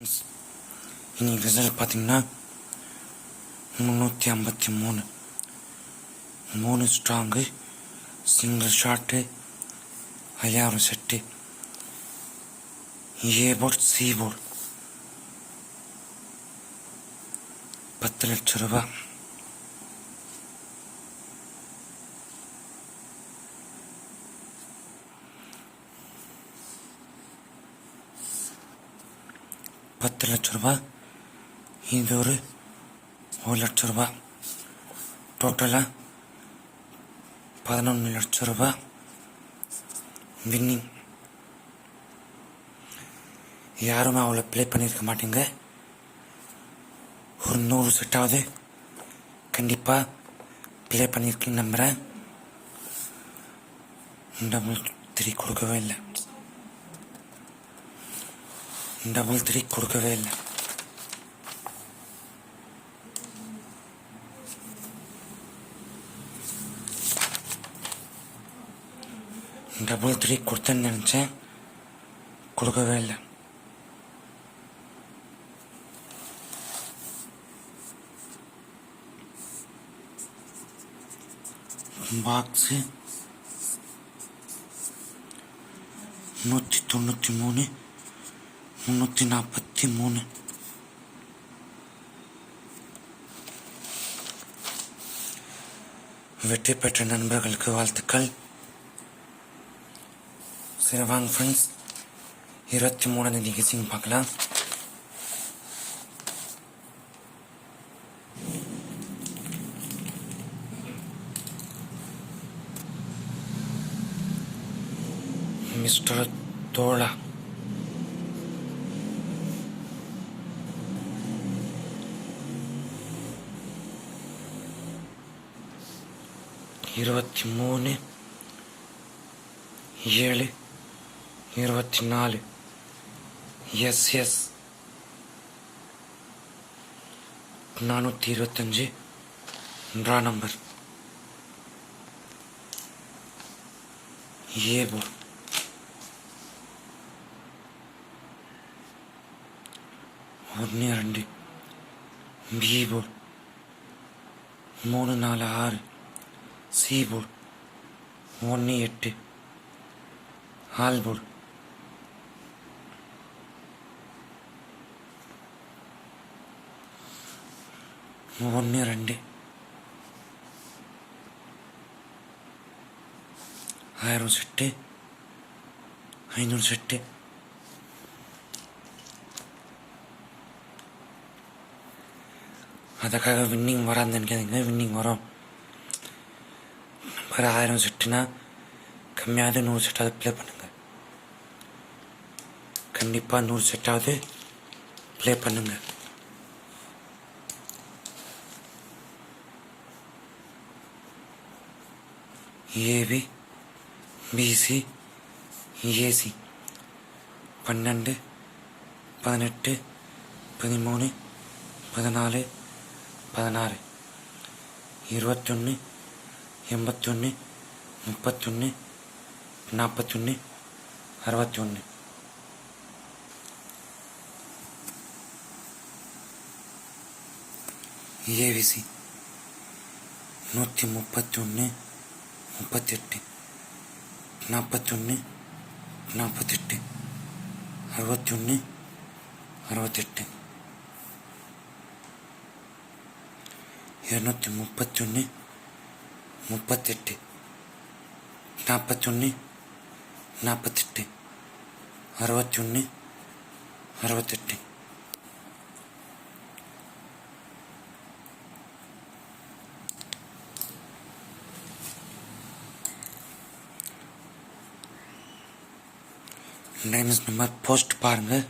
இன்னைக்கு ரிசல்ட் பார்த்தீங்கன்னா முந்நூற்றி ஐம்பத்தி மூணு. மூணு ஸ்ட்ராங்கு சிங்கிள் ஷாட்டு ஐயாயிரம் set A board C board பத்து லட்ச ரூபாய். பத்து லட்ச ரூபா இது ஒரு ஒரு லட்ச ரூபா. டோட்டலாக பதினொன்று லட்ச ரூபா. வின்னிங் யாருமே அவ்வளோ ப்ளே பண்ணியிருக்க மாட்டீங்க. ஒரு நூறு செட்டாவது கண்டிப்பாக ப்ளே பண்ணியிருக்கீங்க நம்புகிறேன் டபுள் த்ரீ கொடுக்கவே இல்லை. டபுள் த்ரீ கொடுக்கவே இல்லை. டபுள் த்ரீ கொடுத்தேன்னு நினச்சேன். கொடுக்கவே இல்லை. பாக்ஸு நூற்றி தொண்ணூற்றி மூணு. முந்நூற்றி நாற்பத்தி மூணு. வெற்றி பெற்ற நண்பர்களுக்கு வாழ்த்துக்கள். சரி வாங்க ஃப்ரெண்ட்ஸ் இருபத்தி மூணாம் தேதி கெஸிங் பார்க்கலாம். மிஸ்டர் தோழா. இருபத்தி மூணு ஏழு இருபத்தி நாலு. எஸ் எஸ் நானூற்றி இருபத்தஞ்சு. ட்ரா நம்பர் ஏ போர் ஒன்று ரெண்டு பி போர் மூணு நாலு ஆறு. சி ஒன்று எட்டு ஆல் ஒன்று ரெண்டு ஆயிரம் செட்டு ஐநூறு செட்டு. அதுக்காக வின்னிங் வராதுன்னு கேதுங்க வின்னிங் வரும். ஒரு ஆயிரம் சிட்டுனா கம்மியாவது நூறு செட்டாவது ப்ளே பண்ணுங்க. கண்டிப்பாக நூறு செட்டாவது ப்ளே பண்ணுங்க. ஏபி பிசி ஏசி பன்னெண்டு பதினெட்டு பதிமூணு பதினாலு பதினாறு இருபத்தொன்று எண்பத்தொன்று முப்பத்தொன்று நாற்பத்தொன்று அறுபத்தி ஒன்று ஏவிசி நூற்றி முப்பத்தொன்று முப்பத்தெட்டு நாற்பத்தொன்று நாற்பத்தெட்டு அறுபத்தொன்று அறுபத்தெட்டு. இரநூத்தி முப்பத்தொன்று முப்பத்தெட்டு. நாற்பத்தொன்று நாற்பத்தெட்டு அறுபத்தொன்று அறுபத்தெட்டு டைமஸ் நம்பர் போஸ்ட் பாருங்கள்